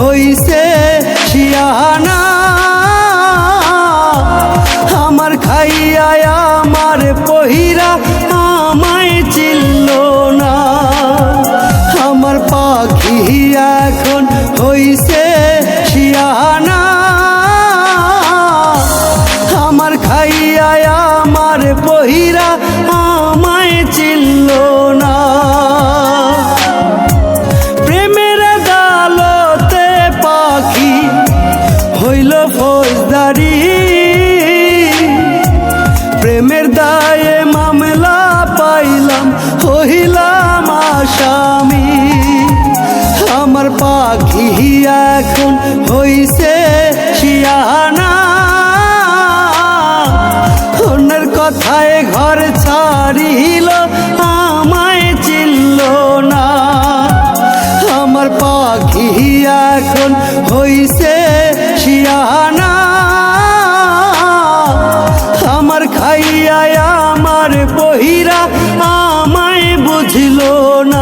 হইছে শিয়ানা। আমার খাইয়া আমার পহিরা আমায় চিল্ল না। আমার পাখি এখন হইছে শিয়ানা। আমার খাইয়া আমার পহিরা পাখি এখন হইছে শিয়ানা। অন্যের কথায় ঘর ছাড়িল, আমায় চিল্ল না। আমার পাখি এখন হইছে শিয়ানা। আমার খাইয়া আমার বহিরা আমায় বুঝিল না।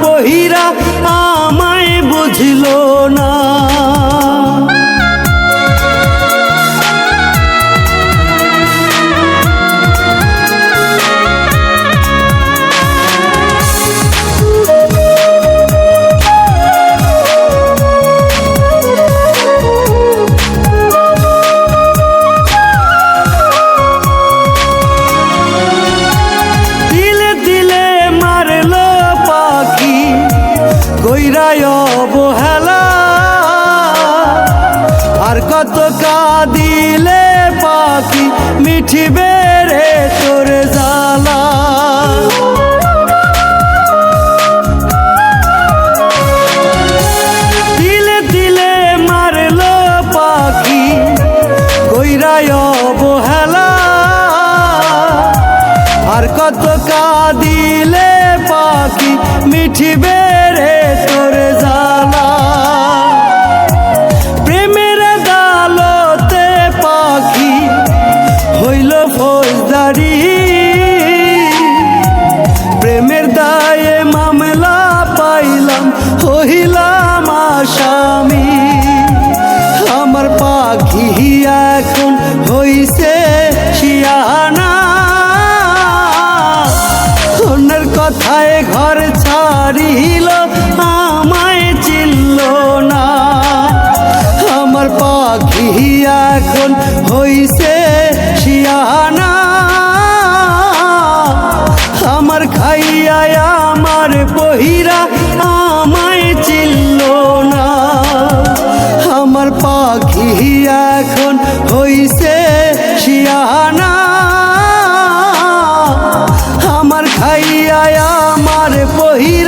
বহিরা আমায় বুঝিল না। মিঠিবে রে তোর জ্বালা। দিলে দিলে মারলো পাখি কইরায় অবহেলা। আর কত কাঁদিলে পাখি মিঠিবে রে আমার খাইয়া আমার বহিরা আমায় চিল্ল না। আমার পাখি এখন হইছে শিয়ানা। আমার খাইয়া আমার বহিরা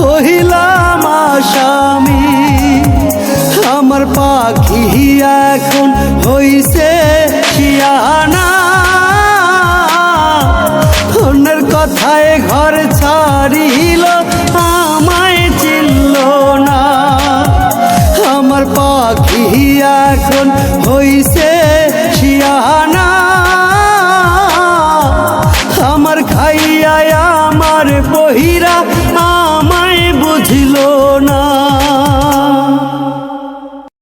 হইলাম আসামি। আমার পাখি এখন হইছে খিয়ানা অন্যের কথায় ঘর ছাড়ি